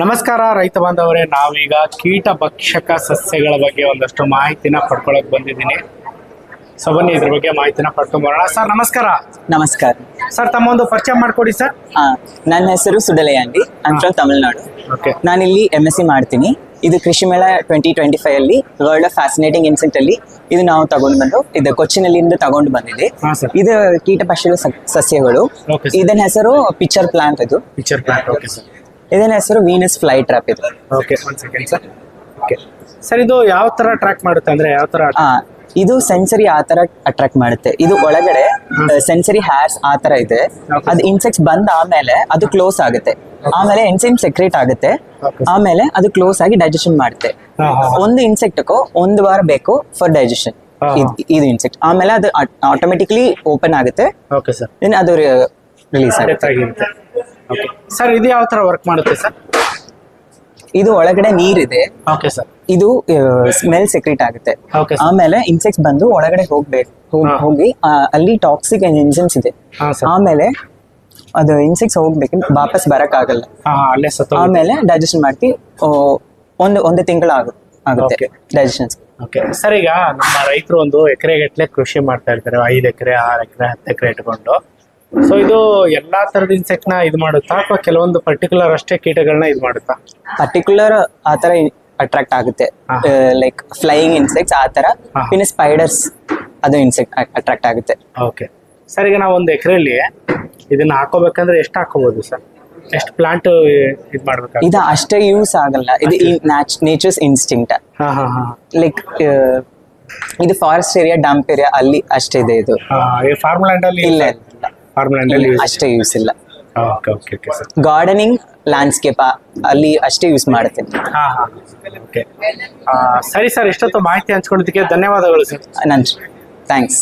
ನಮಸ್ಕಾರ ರೈತ ಬಾಂಧವರೇ. ನಾವೀಗ ಕೀಟ ಭಕ್ಷಕ ಸಸ್ಯಗಳ ಬಗ್ಗೆ ಒಂದಷ್ಟು ಮಾಹಿತಿನ ಪಡ್ಕೊಳಕ್ ಬಂದಿದ್ದೀನಿ. ಸೊ ಬನ್ನಿ ಇದ್ರ ಬಗ್ಗೆ ಮಾಹಿತಿನ ಪಡ್ಕೊಂಬರೋಣ. ಸರ್ ನಮಸ್ಕಾರ. ನಮಸ್ಕಾರ. ಸರ್ ತಮ್ಮ ಒಂದು ಪರಿಚಯ ಮಾಡ್ಕೊಡಿ ಸರ್. ಹಾ ನನ್ನ ಹೆಸರು ಸುಡಲೆಯಾಂಡಿ ಐಮ್ ಫ್ರಮ್ ತಮಿಳ್ನಾಡು ಓಕೆ ನಾನಿಲ್ಲಿ ಎಂ ಎಸ್ ಸಿ ಮಾಡ್ತೀನಿ. ಇದು ಕೃಷಿ ಮೇಳ ಟ್ವೆಂಟಿ ಟ್ವೆಂಟಿ ಫೈವ್ ಅಲ್ಲಿ ವರ್ಲ್ಡ್ ಆಫ್ ಫ್ಯಾಸಿನೇಟಿಂಗ್ ಇನ್ಸೆಕ್ಟ್ ಅಲ್ಲಿ ಇದು ನಾವು ತಗೊಂಡು ಬಂದು ಇದು ಕೊಚ್ಚಿನಲ್ಲಿಂದ ತಗೊಂಡು ಬಂದಿದೆ. ಹಾ ಸರ್. ಇದು ಕೀಟಪಕ್ಷಿಗಳ ಸಸ್ಯಗಳು. Okay, sir. ಇದನ್ನ ಹೆಸರು ಪಿಕ್ಚರ್ ಪ್ಲಾಂಟ್ ಇದು ಪಿಕ್ಚರ್ ಪ್ಲಾಂಟ್ ಓಕೆ ಸರ್. ಇದನ್ನ ಹೆಸರು ವೀನಸ್ ಫ್ಲೈ ಟ್ರಾಪ್ ಇದು. ಓಕೆ ಒಂದು ಸೆಕೆಂಡ್ ಸರ್ ಓಕೆ ಸರ್ ಇದು ಯಾವ ತರ ಟ್ರ್ಯಾಕ್ ಮಾಡುತ್ತೆ ಅಂದ್ರೆ ಯಾವ ತರ ಆ ಇದು ಸೆನ್ಸರಿ ಆ ತರ ಅಟ್ರಾಕ್ಟ್ ಮಾಡುತ್ತೆ. ಇದು ಒಳಗಡೆ ಸೆನ್ಸರಿ ಹ್ಯಾರ್ಸ್ ಆ ತರ ಇದೆ. ಅದು ಇನ್ಸೆಕ್ಟ್ಸ್ ಬಂದ ಆಮೇಲೆ ಅದು ಕ್ಲೋಸ್ ಆಗುತ್ತೆ. ಆಮೇಲೆ ಎನ್ಸೈಮ್ ಸೆಕ್ರೇಟ್ ಆಗುತ್ತೆ. Okay. ಆಮೇಲೆ ಅದು ಕ್ಲೋಸ್ ಆಗಿ ಡೈಜೆಷನ್ ಮಾಡುತ್ತೆ. ಹಾ, ಹಾ, ಹಾ. ಒಂದು ಇನ್ಸೆಕ್ಟ್ಗೂ ಒಂದು ವಾರ ಬೇಕು ಫಾರ್ ಡೈಜೆಷನ್ ಹಾ, ಹಾ. ಇದು ಇನ್ಸೆಕ್ಟ್ ಆಮೇಲೆ ಅದು ಆಟೋಮೆಟಿಕ್ಲಿ ಓಪನ್ ಆಗುತ್ತೆ. ಓಕೆ ಸರ್ then ಅದು ರಿಲೀಸ್ ಆಗುತ್ತೆ. ಡೆತ್ ಆಗಿರುತ್ತೆ. ಓಕೆ ಸರ್ ಇದು ಯಾವ ತರ ವರ್ಕ್ ಮಾಡುತ್ತೆ ಸರ್ ಇದು ಒಳಗಡೆ ನೀರಿದೆ. ಓಕೆ ಸರ್ ಇದು ಸ್ಮೆಲ್ ಸೆಕ್ರೆಟ್ ಆಗುತ್ತೆ. ಆಮೇಲೆ ಇನ್ಸೆಕ್ಟ್ಸ್ ಬಂದು ಒಳಗಡೆ ಹೋಗ್ಬೇಕು ಹೋಗಿ ಅಲ್ಲಿ ಟಾಕ್ಸಿಕ್ ಎಂಜಿನ್ಸ್ ಇದೆ. ಆಮೇಲೆ ಅದು ಇನ್ಸೆಕ್ಟ್ಸ್ ಹೋಗ್ಬೇಕು ವಾಪಸ್ ಬರಕ್ ಆಗಲ್ಲ ಆಮೇಲೆ ಡೈಜೆಷನ್ ಮಾಡ್ತಿ ಒಂದು ಒಂದು ತಿಂಗಳು ಆಗುತ್ತೆ ಆಗುತ್ತೆ ಡೈಜೆಷನ್ ಓಕೆ ಸರ್ ಈಗ ನಮ್ಮ ರೈತರು ಒಂದು ಎಕರೆಗಟ್ಟಲೆ ಕೃಷಿ ಮಾಡ್ತಾ ಇರ್ತಾರೆ ಐದು ಎಕರೆ ಆರು ಎಕರೆ ಹತ್ತು ಎಕರೆ ಇಟ್ಕೊಂಡು. ಸೊ ಇದು ಎಲ್ಲಾ ತರದ ಇನ್ಸೆಕ್ಟ್ನ ಇದು ಮಾಡುತ್ತಾ? ಅಥವಾ ಕೆಲವೊಂದು ಪರ್ಟಿಕ್ಯುಲರ್ ಅಷ್ಟೇ ಕೀಟಗಳನ್ನ ಇದು ಮಾಡುತ್ತಾ? ಪರ್ಟಿಕ್ಯುಲರ್ ಆ ತರ ಅಟ್ರಾಕ್ಟ್ ಆಗುತ್ತೆ. ಲೈಕ್ ಫ್ಲೈಯಿಂಗ್ ಇನ್ಸೆಕ್ಟ್ಸ್ ಆ ತರ ಇನ್ನು ಸ್ಪೈಡರ್ಸ್ ಅದು ಇನ್ಸೆಕ್ಟ್ ಅಟ್ರಾಕ್ಟ್ ಆಗುತ್ತೆ. ಓಕೆ ಸರ್ ಈಗ ನಾವು ಒಂದು ಎಕರೆಯಲ್ಲಿ ಇದನ್ನ ಹಾಕೋಬೇಕಂದ್ರೆ ಎಷ್ಟು ಹಾಕೋಬಹುದು ಸರ್ ಎಷ್ಟು ಪ್ಲಾಂಟ್ ಇದು ಮಾಡ್ಬೇಕು ಇದು ಅಷ್ಟೇ ಯೂಸ್ ಆಗಲ್ಲ. ಇದು ನೇಚರ್ಸ್ ಇನ್ಸ್ಟಿಂಕ್ಟ್ ಲೈಕ್ ಇದು ಫಾರೆಸ್ಟ್ ಏರಿಯಾ ಡ್ಯಾಂಪ್ ಏರಿಯಾ ಅಲ್ಲಿ ಅಷ್ಟೇ ಇದೆ ಇದು. ಫಾರ್ಮ್ ಲ್ಯಾಂಡ್ ಅಲ್ಲಿ ಇಲ್ಲ. ಅಲ್ಲಿ ಅಷ್ಟೇ ಯೂಸ್ ಇಲ್ಲ. Okay okay okay sir gardening landscape ಅಲ್ಲಿ ಅಷ್ಟೇ ಯೂಸ್ ಮಾಡುತ್ತೆ ಹಾ ಹಾ ಓಕೆ ಸರಿ ಸರ್ ಇಷ್ಟೊತ್ತು ಮಾಹಿತಿ ಹಂಚ್ಕೊಂಡಿದ್ದಕ್ಕೆ ಧನ್ಯವಾದಗಳು ಸರ್ ನನ್ ಥ್ಯಾಂಕ್ಸ್